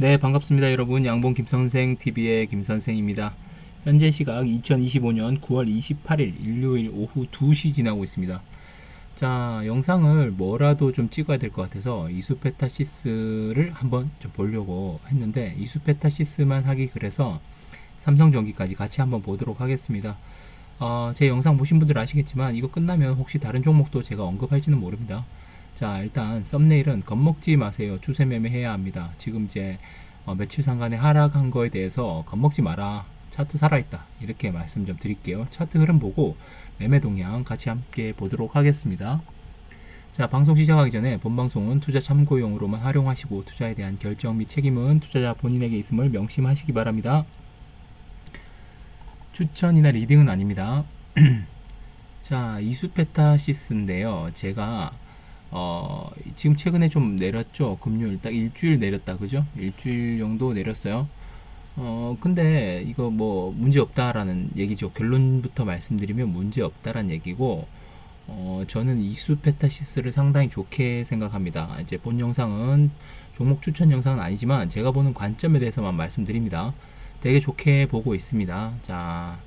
네, 반갑습니다, 여러분. 양봉 김선생 TV의 김선생입니다. 현재 시각 2025년 9월 28일 일요일 오후 2시 지나고 있습니다. 자, 영상을 뭐라도 좀 찍어야 될 것 같아서 이수페타시스를 한번 좀 보려고 했는데 이수페타시스만 하기 그래서 삼성전기까지 같이 한번 보도록 하겠습니다. 어, 제 영상 보신 분들 아시겠지만 이거 끝나면 혹시 다른 종목도 제가 언급할지는 모릅니다. 자, 일단 썸네일은 겁먹지 마세요. 추세 매매 해야 합니다. 지금 이제 어, 며칠 상간에 하락한 거에 대해서 겁먹지 마라. 차트 살아있다. 이렇게 말씀 좀 드릴게요. 차트 흐름 보고 매매 동향 같이 함께 보도록 하겠습니다. 자, 방송 시작하기 전에 본 방송은 투자 참고용으로만 활용하시고 투자에 대한 결정 및 책임은 투자자 본인에게 있음을 명심하시기 바랍니다. 추천이나 리딩은 아닙니다. 자, 이수페타시스인데요. 제가 어, 지금 최근에 좀 내렸죠. 금요일 딱 일주일 내렸다. 그죠? 일주일 정도 내렸어요. 어, 근데 이거 뭐 문제 없다라는 얘기죠. 결론부터 말씀드리면 문제 없다라는 얘기고 어, 저는 이수페타시스를 상당히 좋게 생각합니다. 이제 본 영상은 종목 추천 영상은 아니지만 제가 보는 관점에 대해서만 말씀드립니다. 되게 좋게 보고 있습니다. 자,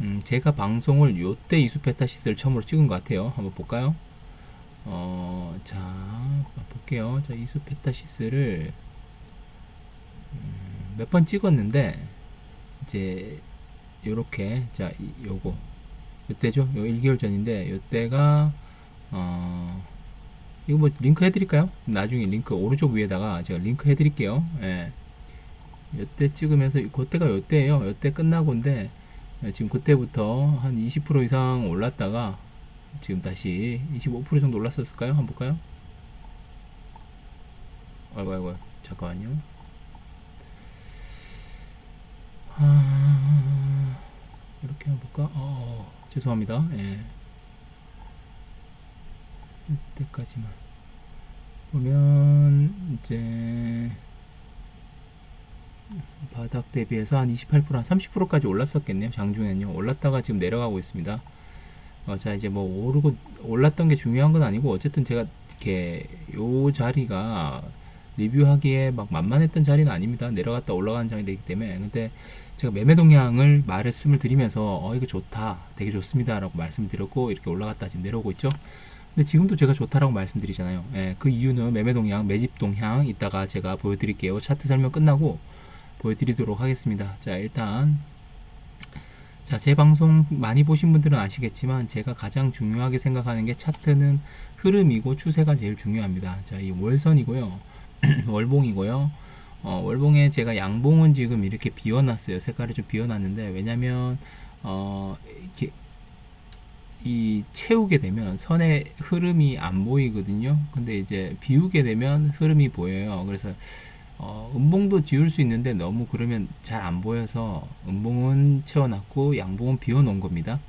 음, 제가 방송을 요때 이수페타시스를 처음으로 찍은 것 같아요. 한번 볼까요? 어, 자, 볼게요. 자, 이수 페타시스를 음, 몇번 찍었는데 이제 요렇게 자, 이- 요거 요때죠? 요 1개월 전인데 요때가 어 이거 뭐 링크 해드릴까요? 나중에 링크 오른쪽 위에다가 제가 링크 해드릴게요. 예. 요때 찍으면서 그때가 요때예요. 요때 끝나고인데 예, 지금 그때부터 한 20% 이상 올랐다가 지금 다시 25% 정도 올랐었을까요? 한번 볼까요? 아이고 아이고 잠깐만요. 아, 이렇게 한번 볼까? 어, 죄송합니다. 예. 이때까지만 보면 이제 바닥 대비해서 한 28%, 한 30%까지 올랐었겠네요. 장중에는요. 올랐다가 지금 내려가고 있습니다. 어, 자, 이제 뭐 오르고 올랐던 게 중요한 건 아니고 어쨌든 제가 이렇게 요 자리가 리뷰하기에 막 만만했던 자리는 아닙니다. 내려갔다 올라가는 자리이기 때문에. 근데 제가 매매 동향을 말씀을 드리면서 어 이거 좋다. 되게 좋습니다라고 말씀드렸고 이렇게 올라갔다 지금 내려오고 있죠. 근데 지금도 제가 좋다라고 말씀드리잖아요. 예, 그 이유는 매매 동향, 매집 동향 이따가 제가 보여드릴게요. 차트 설명 끝나고 보여드리도록 하겠습니다. 자, 일단 자, 제 방송 많이 보신 분들은 아시겠지만 제가 가장 중요하게 생각하는 게 차트는 흐름이고 추세가 제일 중요합니다. 자, 이 월선이고요. 월봉이고요. 어, 월봉에 제가 양봉은 지금 이렇게 비워놨어요. 색깔이 좀 비워놨는데 왜냐면 어, 이렇게 이 채우게 되면 선의 흐름이 안 보이거든요. 근데 이제 비우게 되면 흐름이 보여요. 그래서 어, 음봉도 지울 수 있는데 너무 그러면 잘 안 보여서 음봉은 채워놨고 양봉은 비워놓은 겁니다.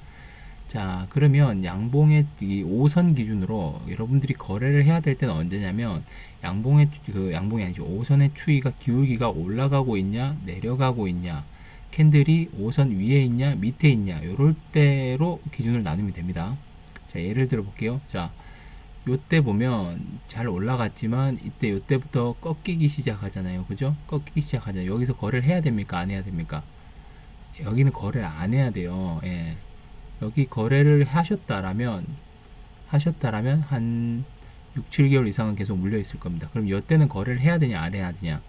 자, 그러면 양봉의 이 5선 기준으로 여러분들이 거래를 해야 될 때는 언제냐면 양봉의 그 양봉이 아니죠. 5선의 추이가 기울기가 올라가고 있냐, 내려가고 있냐, 캔들이 5선 위에 있냐, 밑에 있냐, 요럴 때로 기준을 나누면 됩니다. 자, 예를 들어 볼게요. 자, 요때 보면 잘 올라갔지만 이때 요때부터 꺾이기 시작하잖아요. 그죠? 꺾이기 시작하잖아요. 여기서 거래를 해야 됩니까? 안 해야 됩니까? 여기는 거래를 안 해야 돼요. 예. 여기 거래를 하셨다라면 하셨다라면 한 6, 7개월 이상은 계속 물려 있을 겁니다. 그럼 이때는 거래를 해야 되냐 안 해야 되냐?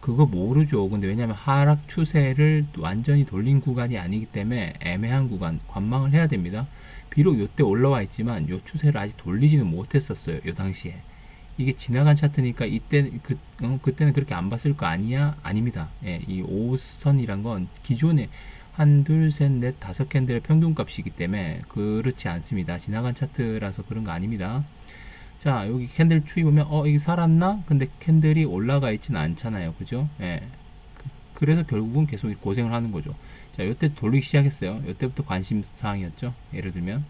그거 모르죠. 근데 왜냐면 하락 추세를 완전히 돌린 구간이 아니기 때문에 애매한 구간 관망을 해야 됩니다. 비록 요때 올라와 있지만 요 추세를 아직 돌리지는 못했었어요. 요 당시에. 이게 지나간 차트니까 이때 그 어, 그때는 그렇게 안 봤을 거 아니야? 아닙니다. 예, 이 5선이란 건 기존에 한, 둘, 셋, 넷, 다섯 캔들의 평균값이기 때문에 그렇지 않습니다. 지나간 차트라서 그런 거 아닙니다. 자, 여기 캔들 추이 보면 어, 이게 살았나? 근데 캔들이 올라가 있지는 않잖아요. 그죠? 예. 그- 그래서 결국은 계속 고생을 하는 거죠. 자, 요때 돌리기 시작했어요. 요때부터 관심 사항이었죠. 예를 들면.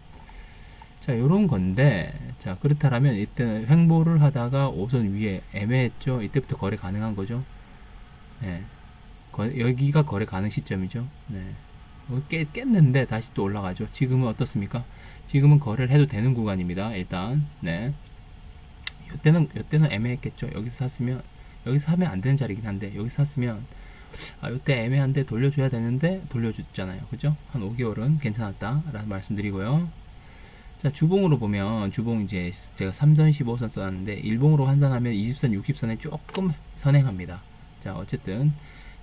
자, 요런 건데, 자, 그렇다면 이때는 횡보를 하다가 5선 위에 애매했죠. 이때부터 거래 가능한 거죠. 예. 거- 여기가 거래 가능 시점이죠. 네. 이거 깨, 깼는데 다시 또 올라가죠. 지금은 어떻습니까? 지금은 거래를 해도 되는 구간입니다. 일단, 네. 이때는, 이때는 애매했겠죠. 여기서 샀으면, 여기서 하면 안 되는 자리긴 한데 여기서 샀으면 아 요때 애매한데 돌려줘야 되는데 돌려줬잖아요. 그죠? 한 5개월은 괜찮았다라는 말씀드리고요. 자 주봉으로 보면 주봉 이제 제가 3선 15선 써놨는데 일봉으로 환산하면 20선 60선에 조금 선행합니다. 자 어쨌든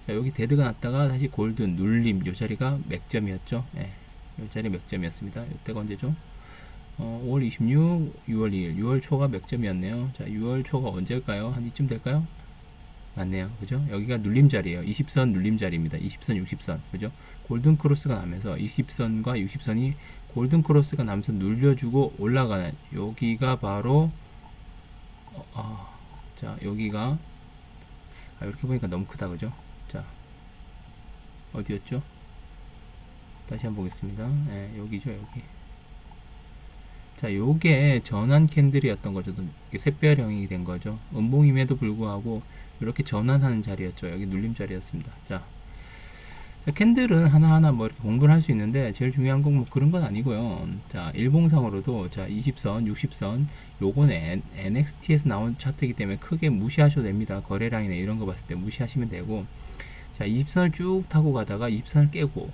자 여기 데드가 났다가 다시 골든 눌림 요 자리가 맥점이었죠? 예, 요 자리 맥점이었습니다. 요때가 언제죠? 어, 5월 26, 6월 2일, 6월 초가 맥점이었네요. 자, 6월 초가 언제일까요? 한 이쯤 될까요? 맞네요. 그죠? 여기가 눌림 자리예요. 20선 눌림 자리입니다. 20선, 60선. 그죠? 골든 크로스가 나면서 20선과 60선이 골든 크로스가 나면서 눌려주고 올라가는 여기가 바로 어, 아, 자, 여기가 아, 이렇게 보니까 너무 크다. 그죠? 자. 어디였죠? 다시 한번 보겠습니다. 예, 여기죠, 여기. 자, 요게 전환 캔들이었던 거죠. 샛별형이 된 거죠. 음봉임에도 불구하고 이렇게 전환하는 자리였죠. 여기 눌림 자리였습니다. 자, 자, 캔들은 하나하나 뭐 이렇게 공부를 할 수 있는데 제일 중요한 건 뭐 그런 건 아니고요. 자, 일봉상으로도 자, 20선, 60선 요거는 NXT에서 나온 차트이기 때문에 크게 무시하셔도 됩니다. 거래량이나 이런 거 봤을 때 무시하시면 되고 자, 20선을 쭉 타고 가다가 20선을 깨고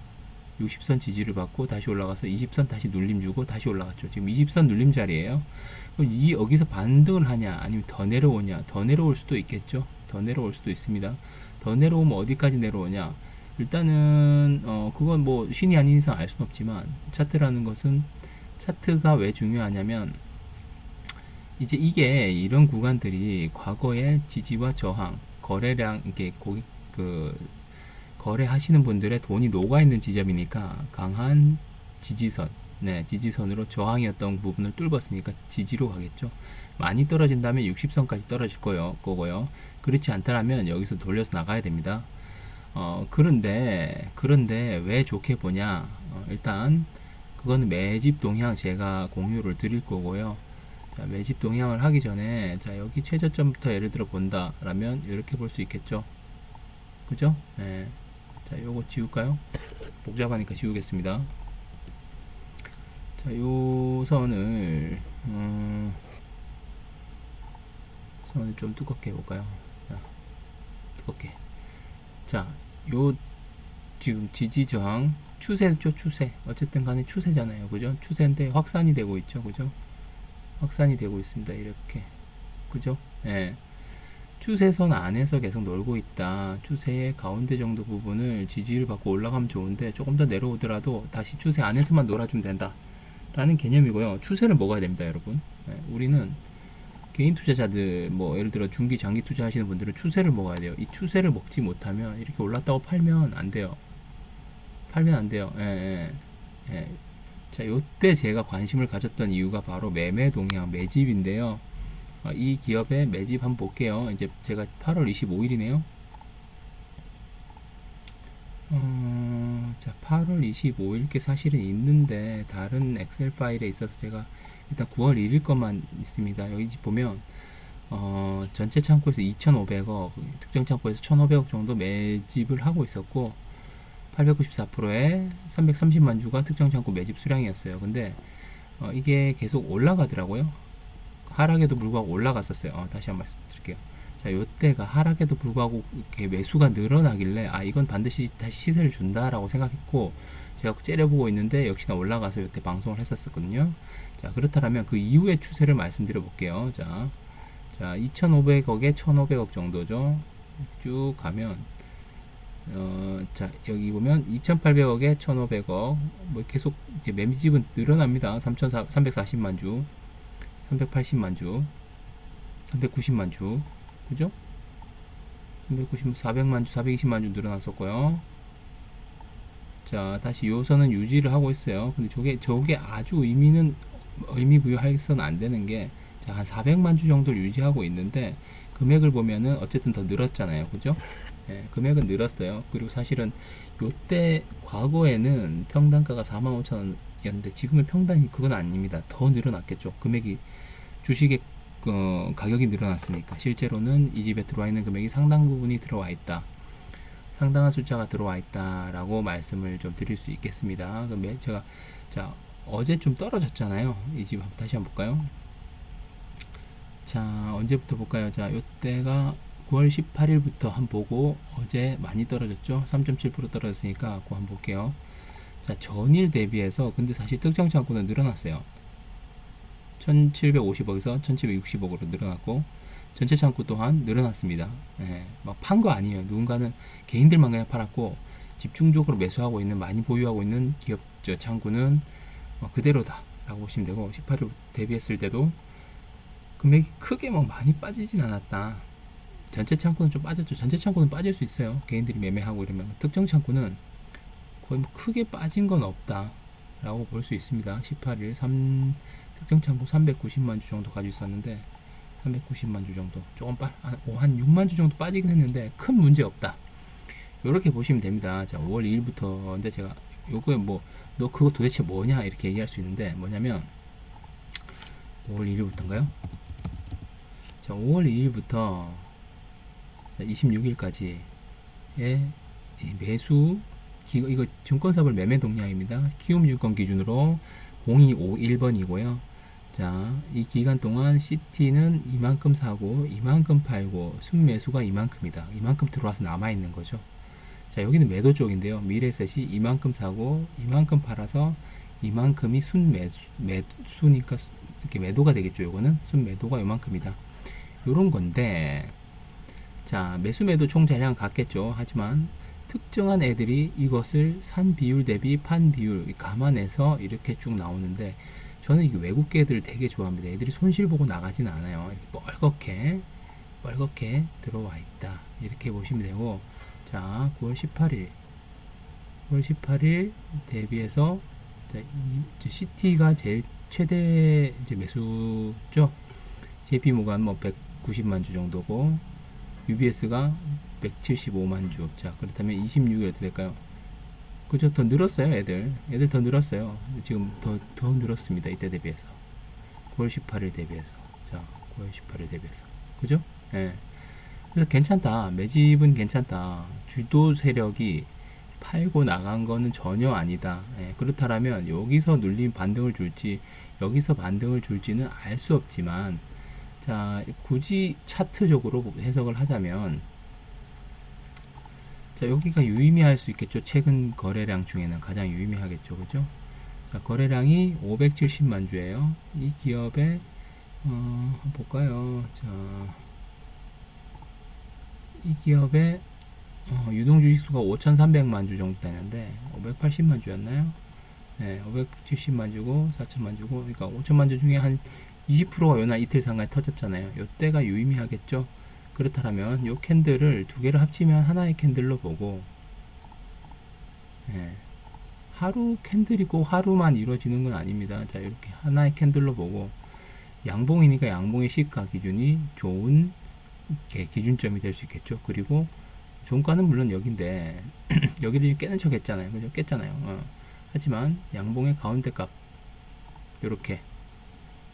60선 지지를 받고 다시 올라가서 20선 다시 눌림 주고 다시 올라갔죠. 지금 20선 눌림 자리에요. 그럼 이 여기서 반등을 하냐 아니면 더 내려오냐 더 내려올 수도 있겠죠. 더 내려올 수도 있습니다. 더 내려오면 어디까지 내려오냐 일단은 어 그건 뭐 신이 아닌 이상 알 수는 없지만 차트라는 것은 차트가 왜 중요하냐면 이제 이게 이런 구간들이 과거의 지지와 저항 거래량 이게 고객 그 거래하시는 분들의 돈이 녹아 있는 지점이니까 강한 지지선, 네, 지지선으로 저항이었던 부분을 뚫었으니까 지지로 가겠죠. 많이 떨어진다면 60선까지 떨어질 거요, 거고요. 그렇지 않다면 여기서 돌려서 나가야 됩니다. 어, 그런데, 그런데 왜 좋게 보냐? 어, 일단, 그거는 매집 동향 제가 공유를 드릴 거고요. 자, 매집 동향을 하기 전에, 자, 여기 최저점부터 예를 들어 본다라면 이렇게 볼 수 있겠죠. 그죠? 네. 자, 요거 지울까요? 복잡하니까 지우겠습니다. 자, 요 선을, 음, 선을 좀 두껍게 해볼까요? 자, 두껍게. 자, 요, 지금 지지 저항, 추세죠, 추세. 어쨌든 간에 추세잖아요. 그죠? 추세인데 확산이 되고 있죠. 그죠? 확산이 되고 있습니다. 이렇게. 그죠? 예. 네. 추세선 안에서 계속 놀고 있다. 추세의 가운데 정도 부분을 지지를 받고 올라가면 좋은데 조금 더 내려오더라도 다시 추세 안에서만 놀아주면 된다. 라는 개념이고요. 추세를 먹어야 됩니다, 여러분. 네, 우리는 개인 투자자들, 뭐, 예를 들어 중기, 장기 투자 하시는 분들은 추세를 먹어야 돼요. 이 추세를 먹지 못하면 이렇게 올랐다고 팔면 안 돼요. 팔면 안 돼요. 예, 예, 예. 자, 요때 제가 관심을 가졌던 이유가 바로 매매 동향, 매집인데요. 아, 이 기업의 매집 한번 볼게요. 이제 제가 8월 25일이네요. 어, 자, 8월 25일 게 사실은 있는데 다른 엑셀 파일에 있어서 제가 일단 9월 1일 것만 있습니다. 여기 보면 어, 전체 창고에서 2,500억, 특정 창고에서 1,500억 정도 매집을 하고 있었고 894%에 330만 주가 특정 창고 매집 수량이었어요. 근데 어, 이게 계속 올라가더라고요. 하락에도 불구하고 올라갔었어요. 어, 다시 한 번 말씀드릴게요. 자, 요때가 하락에도 불구하고 이렇게 매수가 늘어나길래 아 이건 반드시 다시 시세를 준다라고 생각했고 제가 째려보고 있는데 역시나 올라가서 요때 방송을 했었거든요. 자 그렇다면 그 이후의 추세를 말씀드려 볼게요. 자, 자 2,500억에 1,500억 정도죠. 쭉 가면 어, 자 여기 보면 2,800억에 1,500억 뭐 계속 이제 매집은 늘어납니다. 3,340만 주. 380만 주, 390만 주, 그죠? 390, 400만 주, 420만 주 늘어났었고요. 자, 다시 요선은 유지를 하고 있어요. 근데 저게, 저게 아주 의미는, 의미 부여해서는 안 되는 게, 자, 한 400만 주 정도를 유지하고 있는데, 금액을 보면은 어쨌든 더 늘었잖아요. 그죠? 네, 금액은 늘었어요. 그리고 사실은 요때 과거에는 평단가가 45,000원이었는데 지금은 평단이 그건 아닙니다. 더 늘어났겠죠. 금액이 주식의 어, 가격이 늘어났으니까 실제로는 이 집에 들어와 있는 금액이 상당 부분이 들어와 있다. 상당한 숫자가 들어와 있다라고 말씀을 좀 드릴 수 있겠습니다. 그럼 제가 자 어제 좀 떨어졌잖아요. 이 집 다시 한번 볼까요? 자 언제부터 볼까요? 자 이때가 9월 18일부터 한번 보고 어제 많이 떨어졌죠. 3.7% 떨어졌으니까 그거 한번 볼게요. 자, 전일 대비해서 근데 사실 특정 창구는 늘어났어요. 1750억에서 1760억으로 늘어났고 전체 창구 또한 늘어났습니다. 예, 막판 거 아니에요. 누군가는 개인들만 그냥 팔았고 집중적으로 매수하고 있는 많이 보유하고 있는 기업 저 창구는 어, 그대로다 라고 보시면 되고 18일 대비했을 때도 금액이 크게 뭐 많이 빠지진 않았다. 전체 창구는 좀 빠졌죠. 전체 창구는 빠질 수 있어요. 개인들이 매매하고 이러면 특정 창구는 거의 뭐 크게 빠진 건 없다 라고 볼 수 있습니다. 18일 3 특정 창구 390만 주 정도 가지고 있었는데 390만 주 정도 조금 빠, 한, 오, 한 6만 주 정도 빠지긴 했는데 큰 문제 없다. 이렇게 보시면 됩니다. 자, 5월 2일부터 인데 제가 요거에 뭐 너 그거 도대체 뭐냐 이렇게 얘기할 수 있는데 뭐냐면 5월 1일부터인가요? 자, 5월 2일부터 26일까지의 매수 기, 이거 증권사별 매매 동향입니다. 키움 증권 기준으로 0251번이고요. 자, 이 기간 동안 CT는 이만큼 사고 이만큼 팔고 순매수가 이만큼이다. 이만큼 들어와서 남아 있는 거죠. 자, 여기는 매도 쪽인데요. 미래셋이 이만큼 사고 이만큼 팔아서 이만큼이 순매수 매수니까 이렇게 매도가 되겠죠. 요거는 순매도가 요만큼이다. 요런 건데 자, 매수 매도 총 자량 같겠죠. 하지만 특정한 애들이 이것을 산 비율 대비 판 비율 감안해서 이렇게 쭉 나오는데 저는 이 외국계 애들 되게 좋아합니다. 애들이 손실 보고 나가진 않아요. 뻘겋게 뻘겋게 들어와 있다. 이렇게 보시면 되고 자 9월 18일 9월 18일 대비해서 CT가 제일 최대 이제 매수죠. JP모간 뭐 190만 주 정도고 UBS가 175만 주. 자, 그렇다면 26일 어떻게 될까요? 그죠? 더 늘었어요, 애들. 애들 더 늘었어요. 지금 더, 더 늘었습니다. 이때 대비해서. 9월 18일 대비해서. 자, 9월 18일 대비해서. 그죠? 예. 그래서 괜찮다. 매집은 괜찮다. 주도 세력이 팔고 나간 거는 전혀 아니다. 예, 그렇다면 여기서 눌림 반등을 줄지 여기서 반등을 줄지는 알 수 없지만 자 굳이 차트적으로 해석을 하자면 자 여기가 유의미할 수 있겠죠. 최근 거래량 중에는 가장 유의미하겠죠. 그죠? 자 거래량이 570만 주예요. 이 기업의 어, 볼까요? 자, 이 기업의 어, 유동 주식수가 5,300만 주 정도 되는데 580만 주였나요? 네, 570만 주고 4천만 주고 그러니까 5천만 주 중에 한 20%가 요날 이틀 상간에 터졌잖아요. 요때가 유의미하겠죠. 그렇다면 요 캔들을 두 개를 합치면 하나의 캔들로 보고 예, 하루 캔들이고 하루만 이루어지는 건 아닙니다. 자 이렇게 하나의 캔들로 보고 양봉이니까 양봉의 시가 기준이 좋은 기준점이 될 수 있겠죠. 그리고 종가는 물론 여기인데 여기를 깨는 척 했잖아요. 그죠? 깼잖아요. 어. 하지만 양봉의 가운데 값 이렇게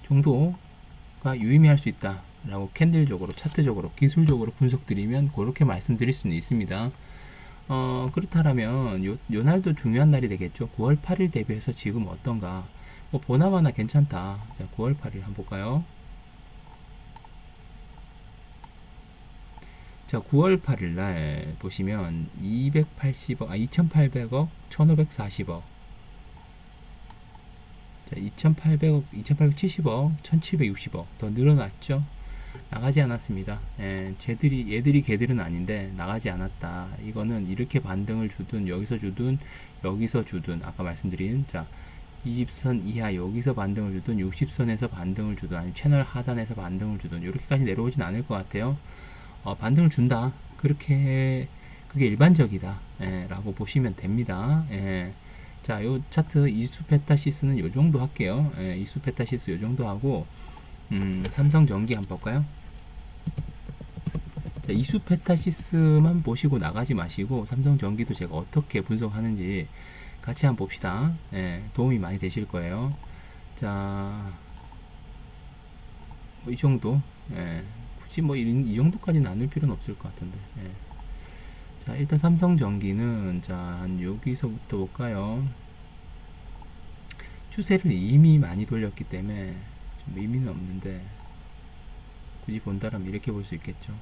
정도가 유의미할 수 있다 라고 캔들적으로 차트적으로 기술적으로 분석드리면 그렇게 말씀드릴 수는 있습니다. 어, 그렇다면 요, 요 날도 중요한 날이 되겠죠. 9월 8일 대비해서 지금 어떤가? 뭐 보나마나 괜찮다. 자, 9월 8일 한번 볼까요? 자, 9월 8일 날 보시면 280억, 아, 2,800억, 1,540억. 자, 2,800억, 2,870억, 1,760억 더 늘어났죠. 나가지 않았습니다. 예, 쟤들이 얘들이 걔들은 아닌데 나가지 않았다. 이거는 이렇게 반등을 주든 여기서 주든 여기서 주든 아까 말씀드린 자 20선 이하 여기서 반등을 주든 60선에서 반등을 주든 아니면 채널 하단에서 반등을 주든 이렇게까지 내려오진 않을 것 같아요. 어, 반등을 준다. 그렇게 그게 일반적이다. 예, 라고 보시면 됩니다. 예. 자, 요 차트 이수페타시스는 요 정도 할게요. 예, 이수페타시스 요 정도 하고 음, 삼성전기 한번 볼까요? 자, 이수페타시스만 보시고 나가지 마시고 삼성전기도 제가 어떻게 분석하는지 같이 한번 봅시다. 예, 도움이 많이 되실 거예요. 자, 뭐이 정도. 예, 굳이 뭐 이, 이 정도까지 나눌 필요는 없을 것 같은데. 예. 자, 일단 삼성전기는 자, 한 여기서부터 볼까요? 추세를 이미 많이 돌렸기 때문에 좀 의미는 없는데 굳이 본다면 이렇게 볼 수 있겠죠.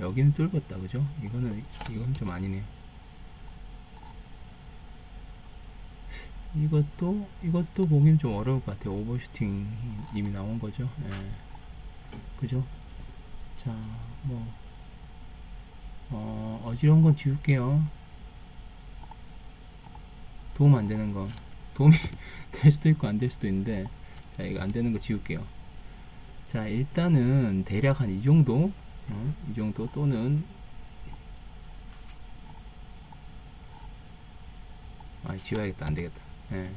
여기는 뚫었다 그죠? 이거는 이건 좀 아니네요. 이것도 이것도 보기는 좀 어려울 것 같아요. 오버슈팅 이미 나온 거죠. 예. 그죠? 자, 뭐 어, 어지러운 건 지울게요. 도움 안 되는 거 도움이 될 수도 있고 안 될 수도 있는데 자 이거 안 되는 거 지울게요. 자 일단은 대략 한 이 정도 어, 이 정도 또는 아 지워야겠다 안 되겠다. 예.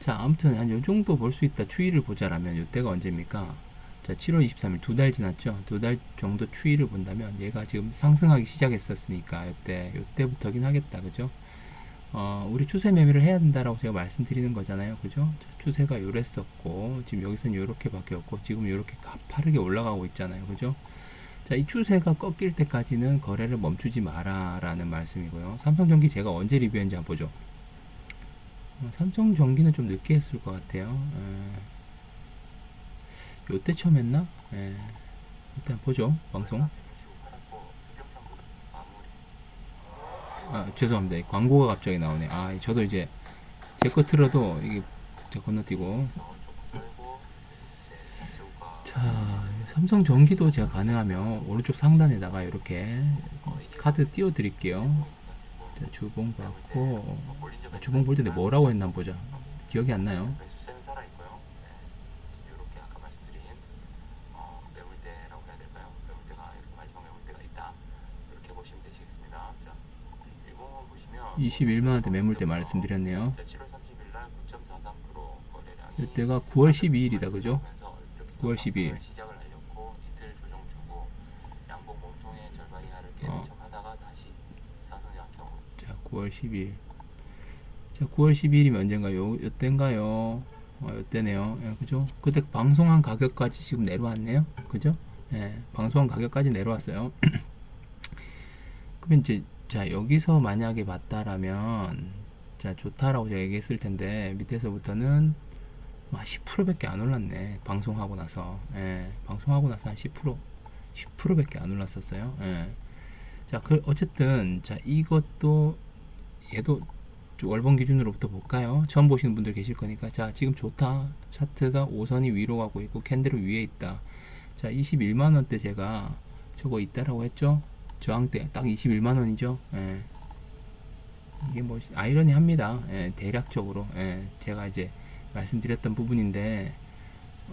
자 아무튼 한 요 정도 볼 수 있다 추이를 보자라면 요때가 언제입니까? 자 7월 23일 두 달 지났죠. 두 달 정도 추이를 본다면 얘가 지금 상승하기 시작했었으니까 요때 요때부터긴 하겠다 그죠? 어, 우리 추세 매매를 해야 된다라고 제가 말씀드리는 거잖아요. 그죠? 자, 추세가 요랬었고, 지금 여기서는 요렇게 바뀌었고, 지금 요렇게 가파르게 올라가고 있잖아요. 그죠? 자, 이 추세가 꺾일 때까지는 거래를 멈추지 마라라는 말씀이고요. 삼성전기 제가 언제 리뷰했는지 한번 보죠. 어, 삼성전기는 좀 늦게 했을 것 같아요. 에, 요때 처음 했나? 에, 일단 보죠. 방송. 아, 죄송합니다. 광고가 갑자기 나오네. 아, 저도 이제 제 거 틀어도 이게 저 건너뛰고. 자, 삼성 전기도 제가 가능하면 오른쪽 상단에다가 이렇게 카드 띄워 드릴게요. 자, 주봉 받고 아, 주봉 볼 텐데 뭐라고 했나 보자. 기억이 안 나요. 매수세는 살아 있고요. 네, 이렇게 아까 말씀드린 어, 매물대라고 해야 될까요? 매물대가 이렇게 마지막 매물대가 있다. 이렇게 보시면 되시겠습니다. 자, 일봉은 보시면 21만 원대 매물대 말씀드렸네요. 자, 7월 30일 날9.43% 거래량이 이때가 9월 12일이다. 그죠? 하면서 9월 12일. 시작을 알렸고 이틀 조정 주고 양봉 몸통의 절반 이하를 어. 자, 9월 10일. 자, 9월 12일이면 언젠가요? 요때인가요? 어, 요때네요. 예, 그죠? 그때 방송한 가격까지 지금 내려왔네요. 그죠? 예, 방송한 가격까지 내려왔어요. 그러면 이제, 자, 여기서 만약에 봤다라면, 자, 좋다라고 제가 얘기했을 텐데, 밑에서부터는 한 10%밖에 안 올랐네. 방송하고 나서. 예, 방송하고 나서 한 10%, 10%밖에 안 올랐었어요. 예. 자, 그 어쨌든 자 이것도 얘도 좀 월봉 기준으로부터 볼까요? 처음 보시는 분들 계실 거니까 자 지금 좋다 차트가 5선이 위로 가고 있고 캔들은 위에 있다. 자 21만 원대 제가 저거 있다라고 했죠? 저항대 딱 21만 원이죠. 예. 이게 뭐 아이러니합니다. 예, 대략적으로 예, 제가 이제 말씀드렸던 부분인데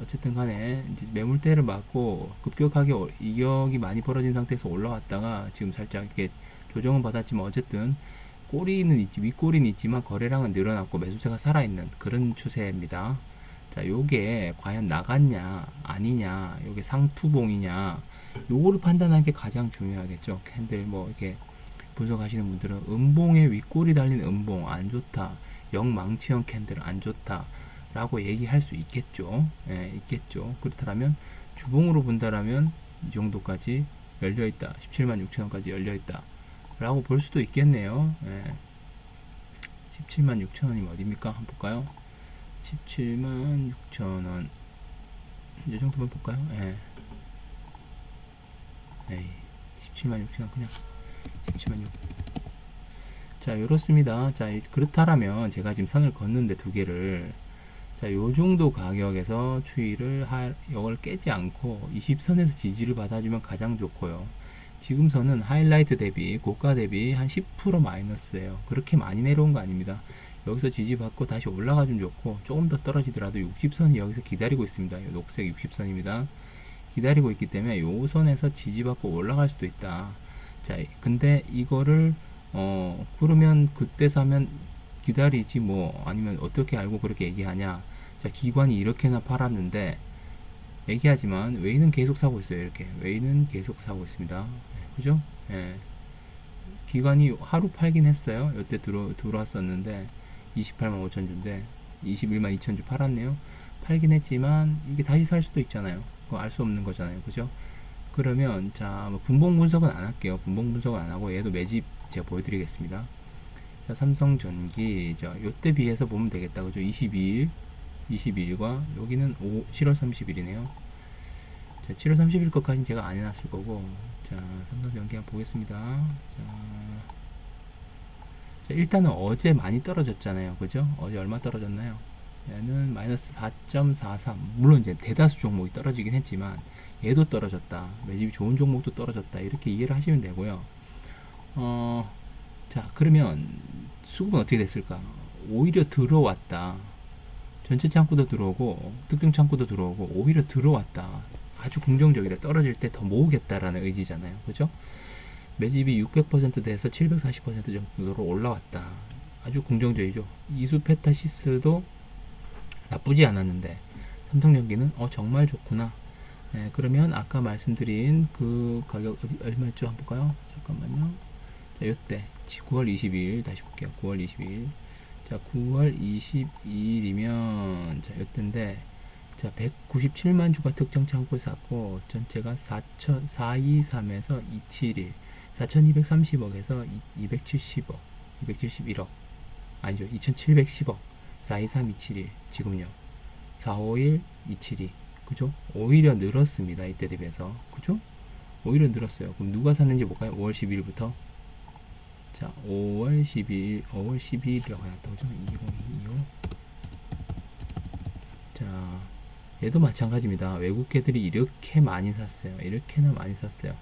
어쨌든 간에 이제 매물대를 맞고 급격하게 어- 이격이 많이 벌어진 상태에서 올라왔다가 지금 살짝 이렇게 조정은 받았지만 어쨌든 꼬리는 있지 윗꼬리는 있지만 거래량은 늘어났고 매수세가 살아있는 그런 추세입니다. 자, 요게 과연 나갔냐 아니냐 요게 상투봉이냐 요거를 판단하는 게 가장 중요하겠죠. 캔들 뭐 이렇게 분석하시는 분들은 음봉에 윗꼬리 달린 음봉 안 좋다. 영망치형 캔들 안 좋다. 라고 얘기할 수 있겠죠. 예, 있겠죠. 그렇다면 주봉으로 본다라면 이 정도까지 열려 있다. 17만 6천 원까지 열려 있다. 라고 볼 수도 있겠네요. 예. 17만 6천 원이면 어디입니까? 한번 볼까요? 17만 6천 원. 이 정도만 볼까요? 예. 에이, 17만 6천 원 그냥 17만 6. 자, 이렇습니다. 자, 이- 그렇다라면 제가 지금 선을 걷는데 두 개를 자, 요 정도 가격에서 추이를 하, 이걸 깨지 않고 20선에서 지지를 받아주면 가장 좋고요. 지금 선은 하이라이트 대비, 고가 대비 한 10% 마이너스예요. 그렇게 많이 내려온 거 아닙니다. 여기서 지지받고 다시 올라가주면 좋고, 조금 더 떨어지더라도 60선이 여기서 기다리고 있습니다. 요 녹색 60선입니다. 기다리고 있기 때문에 요 선에서 지지받고 올라갈 수도 있다. 자, 근데 이거를, 어, 그러면 그때 사면 기다리지 뭐 아니면 어떻게 알고 그렇게 얘기하냐 자 기관이 이렇게나 팔았는데 얘기하지만 웨이는 계속 사고 있어요 이렇게 웨이는 계속 사고 있습니다 예, 그죠 예. 기관이 하루 팔긴 했어요 이때 들어, 들어왔었는데 28만 5천 주인데 21만 2천 주 팔았네요. 팔긴 했지만 이게 다시 살 수도 있잖아요. 그거 알 수 없는 거잖아요. 그죠? 그러면 자 뭐 분봉 분석은 안 할게요. 분봉 분석은 안 하고 얘도 매집 제가 보여드리겠습니다. 자, 삼성전기, 자, 요때 비해서 보면 되겠다. 그죠? 22일, 22일과 여기는 5, 7월 30일이네요. 자, 7월 30일 것까지는 제가 안 해놨을 거고. 자 삼성 경기 한번 보겠습니다. 자, 자, 일단은 어제 많이 떨어졌잖아요. 그죠? 어제 얼마 떨어졌나요? 얘는 마이너스 4.43 물론 이제 대다수 종목이 떨어지긴 했지만 얘도 떨어졌다. 매집이 좋은 종목도 떨어졌다. 이렇게 이해를 하시면 되고요. 어, 자 그러면 수급은 어떻게 됐을까? 오히려 들어왔다. 전체 창구도 들어오고 특정 창구도 들어오고 오히려 들어왔다. 아주 긍정적이다. 떨어질 때 더 모으겠다라는 의지잖아요. 그죠 매집이 600% 돼서 740% 정도로 올라왔다. 아주 긍정적이죠. 이수페타시스도 나쁘지 않았는데 삼성전기는 어 정말 좋구나. 네, 그러면 아까 말씀드린 그 가격 어디 얼마였죠? 한번 볼까요? 잠깐만요. 자 요때. 9월 22일 다시 볼게요. 9월 22일. 자 9월 22일이면 자 요때인데 자 197만 주가 특정 창고에 샀고 전체가 4천 423에서 271 4230억에서 270억 271억 아니죠. 2710억 423 271 지금요. 451 272 그죠? 오히려 늘었습니다. 이때 대비해서. 그죠? 오히려 늘었어요. 그럼 누가 샀는지 볼까요? 5월 12일부터? 자 5월 12일 5월 12일이라고 해놨다 그죠 2025 자 얘도 마찬가지입니다. 외국계들이 이렇게 많이 샀어요. 이렇게나 많이 샀어요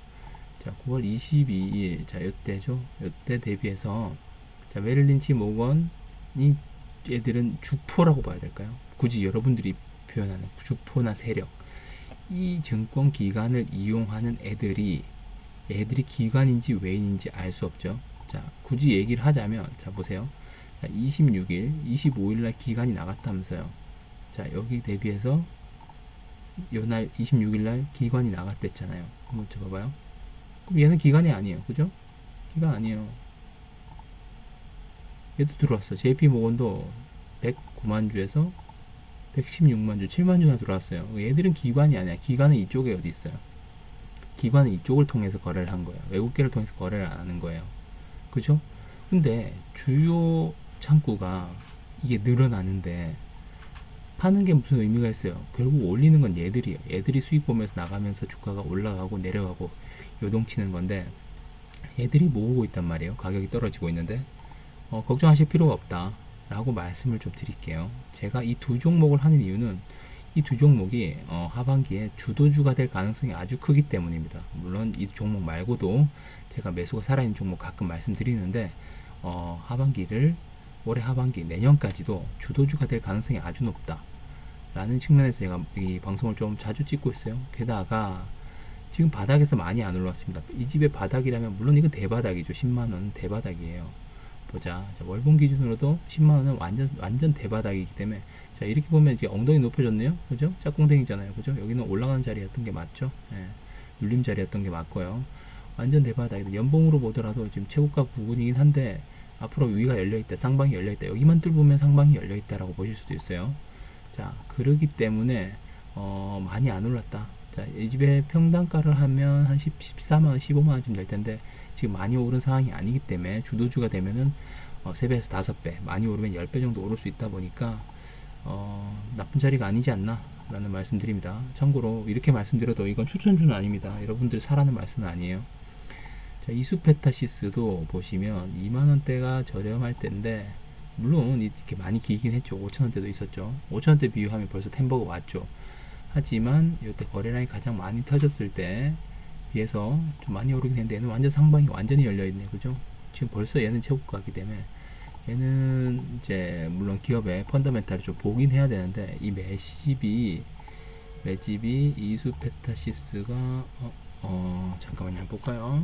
자 9월 22일 자 요때죠. 요때 대비해서 자 메릴린치 모건이 얘들은 주포라고 봐야 될까요? 굳이 여러분들이 표현하는 주포나 세력. 이 증권 기관을 이용하는 애들이 애들이 기관인지 외인인지 알 수 없죠. 자 굳이 얘기를 하자면 자 보세요. 자 26일 25일 날 기간이 나갔다면서요. 자 여기 대비해서 요날 26일 날 기관이 나갔댔잖아요. 한번 쳐봐봐요 그럼 얘는 기간이 아니에요. 그죠? 기간 아니에요. 얘도 들어왔어 JP 모건도 109만 주에서 116만 주 7만 주나 들어왔어요. 얘들은 기관이 아니야. 기관은 이쪽에 어디 있어요? 기관은 이쪽을 통해서 거래를 한 거예요. 외국계를 통해서 거래를 안 하는 거예요. 그죠? 근데 주요 창구가 이게 늘어나는데 파는 게 무슨 의미가 있어요? 결국 올리는 건 얘들이에요. 얘들이 수익 보면서 나가면서 주가가 올라가고 내려가고 요동치는 건데 얘들이 모으고 있단 말이에요. 가격이 떨어지고 있는데. 어, 걱정하실 필요가 없다 라고 말씀을 좀 드릴게요. 제가 이 두 종목을 하는 이유는 이 두 종목이 어, 하반기에 주도주가 될 가능성이 아주 크기 때문입니다. 물론 이 종목 말고도 제가 매수가 살아있는 종목 가끔 말씀드리는데 어, 하반기를 올해 하반기 내년까지도 주도주가 될 가능성이 아주 높다 라는 측면에서 제가 이 방송을 좀 자주 찍고 있어요. 게다가 지금 바닥에서 많이 안 올랐습니다. 이 집의 바닥이라면 물론 이거 대바닥이죠. 10만 원 대바닥이에요. 보자. 자, 월봉 기준으로도 10만 원은 완전 완전 대바닥이기 때문에 자 이렇게 보면 이제 엉덩이 높여졌네요. 그죠? 짝꿍댕이잖아요. 그죠? 여기는 올라가는 자리였던 게 맞죠? 예, 눌림 자리였던 게 맞고요. 완전 대바닥이다. 연봉으로 보더라도 지금 최고가 부분이긴 한데 앞으로 위가 열려 있다 상방이 열려 있다. 여기만 뚫으면 상방이 열려 있다라고 보실 수도 있어요. 자 그러기 때문에 어, 많이 안 올랐다 자 이 집에 평단가를 하면 한 10, 14만원 15만원쯤 될 텐데 지금 많이 오른 상황이 아니기 때문에 주도주가 되면은 어, 3배에서 5배 많이 오르면 10배 정도 오를 수 있다 보니까 어, 나쁜 자리가 아니지 않나 라는 말씀드립니다. 참고로 이렇게 말씀드려도 이건 추천주는 아닙니다. 여러분들 사라는 말씀은 아니에요. 자, 이수페타시스도 보시면 2만원대가 저렴할 때인데 물론 이렇게 많이 기긴 했죠. 5천원대도 있었죠. 5천원대 비유하면 벌써 템버가 왔죠 하지만 이때 거래량이 가장 많이 터졌을 때 비해서 좀 많이 오르긴 했는데 얘는 완전 상방이 완전히 열려있네. 그죠? 지금 벌써 얘는 최고가기 때문에 얘는 이제 물론 기업의 펀더멘탈을 좀 보긴 해야 되는데 이 매집이 매집이 이수페타시스가 어, 어 잠깐만요. 볼까요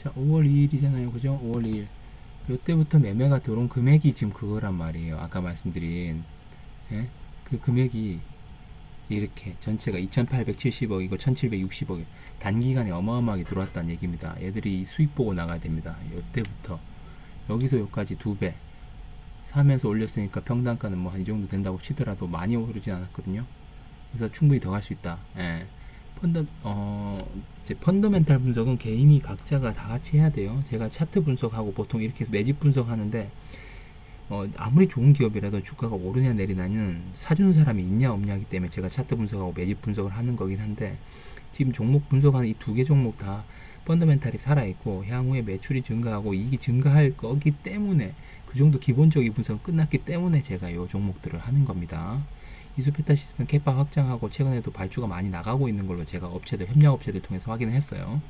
자 5월 2일이잖아요. 그죠? 5월 2일. 요때부터 매매가 들어온 금액이 지금 그거란 말이에요. 아까 말씀드린 예? 그 금액이 이렇게 전체가 2870억이고 1760억 단기간에 어마어마하게 들어왔다는 얘기입니다. 얘들이 수익 보고 나가야 됩니다. 요때부터. 여기서 여기까지 두 배. 3에서 올렸으니까 평단가는 뭐 한 이 정도 된다고 치더라도 많이 오르진 않았거든요. 그래서 충분히 더 갈 수 있다. 예. 펀더 어 이제 펀더멘탈 분석은 개인이 각자가 다 같이 해야 돼요. 제가 차트 분석하고 보통 이렇게 매집 분석하는데 어 아무리 좋은 기업이라도 주가가 오르냐 내리냐는 사주는 사람이 있냐 없냐기 때문에 제가 차트 분석하고 매집 분석을 하는 거긴 한데 지금 종목 분석하는 이 두 개 종목 다 펀더멘탈이 살아 있고 향후에 매출이 증가하고 이익이 증가할 거기 때문에 그 정도 기본적인 분석은 끝났기 때문에 제가 이 종목들을 하는 겁니다. 이수페타 시스는 캐파 확장하고 최근에도 발주가 많이 나가고 있는 걸로 제가 업체들 협력 업체들 통해서 확인을 했어요.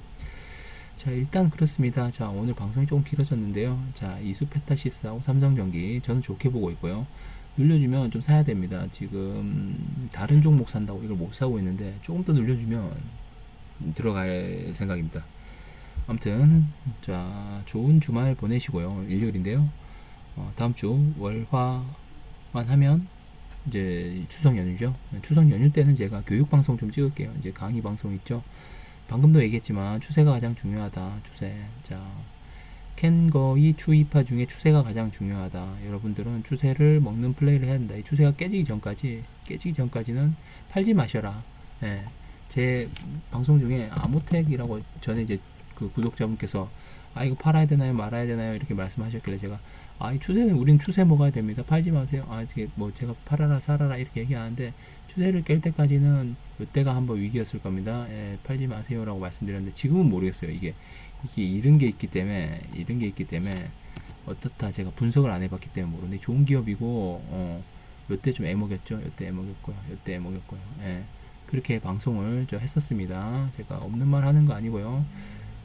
자 일단 그렇습니다. 자 오늘 방송이 조금 길어졌는데요. 자 이수페타시스하고 삼성전기 저는 좋게 보고 있고요. 눌려주면 좀 사야 됩니다. 지금 다른 종목 산다고 이걸 못 사고 있는데 조금 더 눌려주면 들어갈 생각입니다. 아무튼 자 좋은 주말 보내시고요. 일요일인데요. 어, 다음 주 월화만 하면 이제 추석 연휴죠. 추석 연휴 때는 제가 교육 방송 좀 찍을게요. 이제 강의 방송 있죠. 방금도 얘기했지만 추세가 가장 중요하다. 추세. 자, 캔거의 추이파 중에 추세가 가장 중요하다. 여러분들은 추세를 먹는 플레이를 해야 된다. 이 추세가 깨지기 전까지 깨지기 전까지는 팔지 마셔라. 예. 제 방송 중에 아모텍이라고 전에 이제 그 구독자분께서 아 이거 팔아야 되나요? 말아야 되나요? 이렇게 말씀하셨길래 제가 아 이 추세는 우린 추세 먹어야 됩니다. 팔지 마세요. 아 이게 뭐 제가 팔아라 살아라 이렇게 얘기하는데 추세를 깰 때까지는 이때가 한번 위기였을 겁니다. 예, 팔지 마세요라고 말씀드렸는데 지금은 모르겠어요. 이게 이게 이런 게 있기 때문에 이런 게 있기 때문에 어떻다 제가 분석을 안 해봤기 때문에 모르는데 좋은 기업이고 어 요때 좀 애먹였죠? 요때 애먹였고요. 요때 애먹였고요. 예. 그렇게 방송을 저 했었습니다. 제가 없는 말 하는 거 아니고요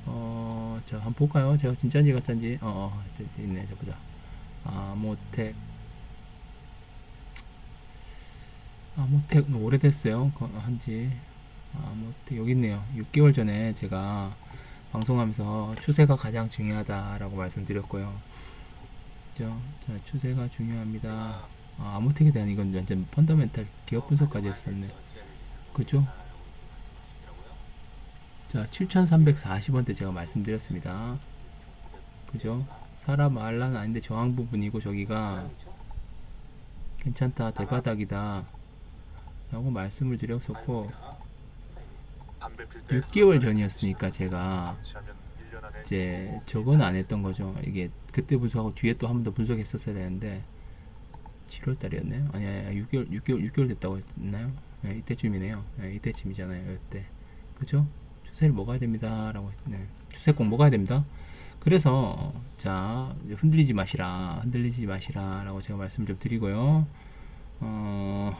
어, 자, 한번 볼까요? 제가 진짜인지 가짜인지. 어, 어, 네, 네, 있네. 자, 보자. 아모텍. 아모텍, 오래됐어요. 거- 한지. 아모텍, 여기 있네요. 6개월 전에 제가 방송하면서 추세가 가장 중요하다라고 말씀드렸고요. 그죠? 자, 추세가 중요합니다. 아, 아모텍에 대한 이건 완전 펀더멘탈 기업 분석까지 했었네. 그죠? 자, 7,340원대 제가 말씀드렸습니다. 그죠? 사람 말란 아닌데 저항 부분이고 저기가 괜찮다, 대바닥이다. 라고 말씀을 드렸었고, 6개월 전이었으니까 제가 이제 저건 안 했던 거죠. 이게 그때 분석하고 뒤에 또 한 번 더 분석했었어야 되는데, 7월 달이었나요? 아니, 아니, 6개월, 6개월, 6개월 됐다고 했나요? 네, 이때쯤이네요. 네, 이때쯤이잖아요. 이때. 그죠? 추세를 먹어야 됩니다. 라고 네. 추세 꼭 먹어야 됩니다. 그래서 자 흔들리지 마시라 흔들리지 마시라 라고 제가 말씀 좀 드리고요 어,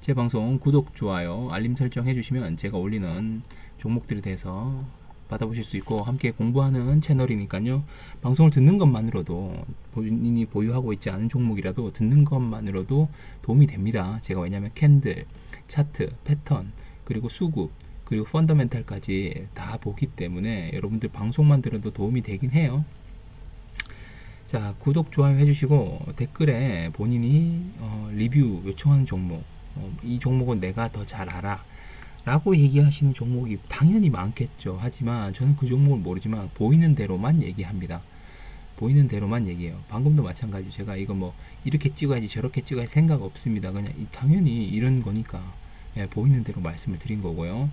제 방송 구독 좋아요 알림 설정 해주시면 제가 올리는 종목들에 대해서 받아보실 수 있고 함께 공부하는 채널이니까요 방송을 듣는 것만으로도 본인이 보유하고 있지 않은 종목이라도 듣는 것만으로도 도움이 됩니다 제가 왜냐하면 캔들 차트 패턴 그리고 수급 그리고 펀더멘탈까지 다 보기 때문에 여러분들 방송만 들어도 도움이 되긴 해요. 자, 구독, 좋아요 해주시고 댓글에 본인이 어, 리뷰 요청하는 종목, 어, 이 종목은 내가 더 잘 알아. 라고 얘기하시는 종목이 당연히 많겠죠. 하지만 저는 그 종목을 모르지만 보이는 대로만 얘기합니다. 보이는 대로만 얘기해요. 방금도 마찬가지. 제가 이거 뭐 이렇게 찍어야지 저렇게 찍어야지 생각 없습니다. 그냥 이- 당연히 이런 거니까 예, 보이는 대로 말씀을 드린 거고요.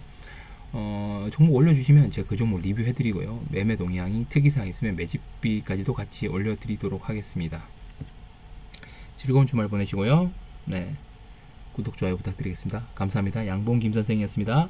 어, 종목 올려주시면 제가 그 종목 리뷰해드리고요. 매매 동향이 특이사항 있으면 매집비까지도 같이 올려드리도록 하겠습니다. 즐거운 주말 보내시고요. 네. 구독, 좋아요 부탁드리겠습니다. 감사합니다. 양봉 김 선생이었습니다.